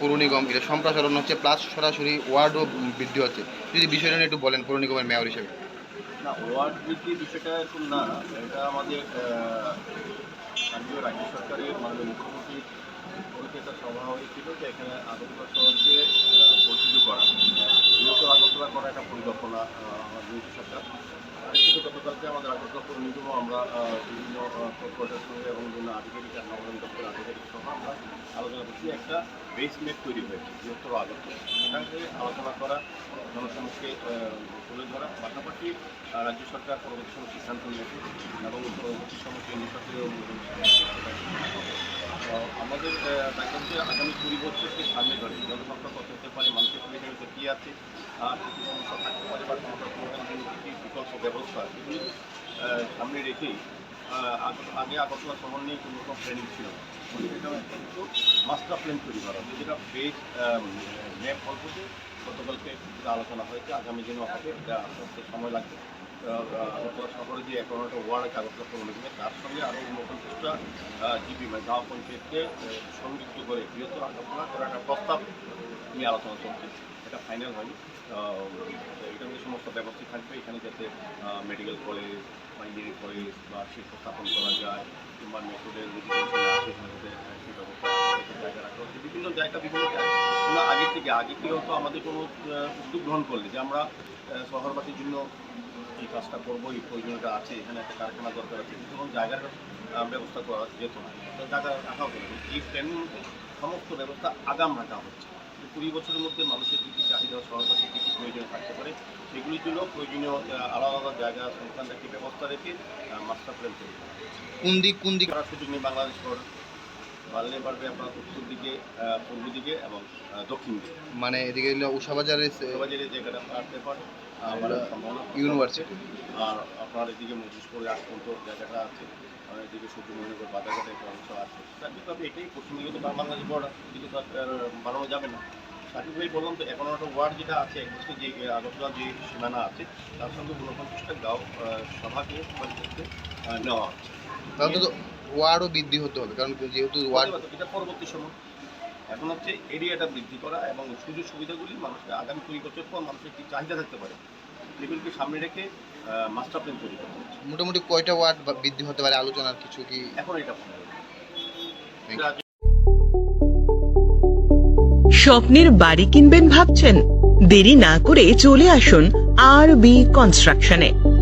পৌর নিগম এটা সম্প্রসারণ হচ্ছে প্লাস সরাসরি ওয়ার্ডও বৃদ্ধি হচ্ছে। যদি বিষয়টা নিয়ে একটু বলেন পৌর নিগমের মেয়র হিসেবে। না ওয়ার্ড বৃদ্ধির বিষয়টা এখন না, এটা আমাদের রাজ্য সরকারের মাননীয় মুখ্যমন্ত্রীর একটা সভা হয়েছিল যে এখানে আগরতলা শহরকে পরিচিত করা। বৃহত্তর আগরতলা করা একটা পরিকল্পনা সরকার গতকালকে আমাদের পৌর নিগমও আমরা বিভিন্ন কর্পোরেটের সঙ্গে এবং বিভিন্ন আধিকারিক আর নগর দপ্তর আধিকারিক সহ আমরা আলোচনা করছি। একটা বেস মেপ তৈরি হয়েছে, বৃহত্তর আগরতলা সেখানে আলোচনা করা, জনসমক্ষে তুলে ধরা। পাশাপাশি রাজ্য সরকার পরবর্তী সময় সিদ্ধান্ত নেবে এবং পরবর্তী সময় কেন্দ্র সরকারের অনুমোদন আমাদের দেখা হচ্ছে আগামী কুড়ি বছরকে সামনে ধরে। জনসংখ্যা কত হতে পারে, মানুষের প্রয়োজনীয়তা কী আছে, আর কী কী সমস্যা থাকতে পারে বা সমস্যা সমাধানের জন্য কী কী এগুলি সামনে রেখেই আগ- আগে আগরতলা শহর নিয়ে কোনো রকম প্ল্যানিং ছিল একটা কিন্তু মাস্টার প্ল্যান তৈরি করা হয়েছে, যেটা বেস ম্যাপ পর্বতে গতকালকে কিছুটা আলোচনা হয়েছে, আগামী দিনও হবে, এটা সময় লাগবে। আগরতলা শহরে যে এগারোটা ওয়ার্ড আগরতলা পৌর নিগমে তার সঙ্গে আরও উনপঞ্চাশটা জিপি মানে গাঁও পঞ্চায়েতকে সংযুক্ত করে, বৃহত্তর আগরতলা করার একটা প্রস্তাব নিয়ে আলোচনা চলছে। এটা ফাইনাল হয়নি। মধ্যে সমস্ত ব্যবস্থা থাকবে। এখানে যাতে মেডিকেল কলেজ বা ইঞ্জিনিয়ারিং কলেজ বা শিল্প স্থাপন করা যায় কিংবা মেট্রোদের কোনো এখানে সেই ব্যবস্থা জায়গা রাখা হচ্ছে। বিভিন্ন জায়গা বিভিন্ন জায়গা। আগে থেকে, আগে কি হতো আমাদের কোনো উদ্যোগ গ্রহণ করলে যে আমরা শহরবাসীর জন্য এই কাজটা করব এই প্রয়োজনীয়তা আছে, এখানে একটা কারখানা দরকার আছে, কিন্তু তখন জায়গার ব্যবস্থা করা যেত না। তো জায়গা রাখা হতো এই প্ল্যানের সমস্ত ব্যবস্থা আগাম রাখা হচ্ছে। কুড়ি বছরের মধ্যে মানুষের কী কী চাহিদা সরকারকে কী কী প্রয়োজন থাকতে পারে সেগুলির জন্য প্রয়োজনীয় আলাদা আলাদা জায়গা সংস্থান রেখে ব্যবস্থা রেখে মাস্টার প্ল্যান তৈরি। কোন দিক কোন দিক করার সুযোগ নেই বাংলাদেশ শহর বাড়লে পারবে আপনার উত্তর দিকে পূর্ব দিকে এবং দক্ষিণ দিকে। মানে এদিকে হলো উষাবাজারের বাজারে জায়গাটা আপনার আসতে পারে আমার সম্ভাবনা ইউনিভার্সিটি। আর আপনার এদিকে মজুসপুরে আট পর্যন্ত জায়গাটা আছে আর এদিকে সূর্যমণিপুর একটা অংশ আছে। স্বাভাবিকভাবে এটাই পশ্চিমদিকে তো বাংলাদেশ বর্ডার দিকে তো আর বাড়ানো যাবে না। স্বাভাবিকভাবেই বললাম তো এখন একটা ওয়ার্ড যেটা আছে একদিকে যে আগরতলা যে সীমানা আছে তার সঙ্গে ঊনপঞ্চাশটা গাঁও সভাকে নেওয়া হচ্ছে। ওয়ার্ডও বৃদ্ধি হতে হবে কারণ যেহেতু ওয়ার্ড এটা পরবর্তী সময়। এখন হচ্ছে এরিয়াটা বৃদ্ধি করা এবং সুযোগ সুবিধাগুলি মানুষকে আগামী কুড়ি বছর পর মানুষের কি চাহিদা থাকতে পারে এগুলিকে সামনে রেখে মাস্টার প্ল্যান তৈরি করতে হচ্ছে। মোটামুটি কয়টা ওয়ার্ড বৃদ্ধি হতে পারে আলোচনার কিছু কি? এখন এটা. স্বপ্নের বাড়ি কিনবেন ভাবছেন? দেরি না করে চলে আসুন আর বি কনস্ট্রাকশনে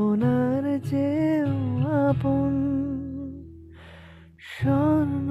আপনার যে আপন স্বর্ণ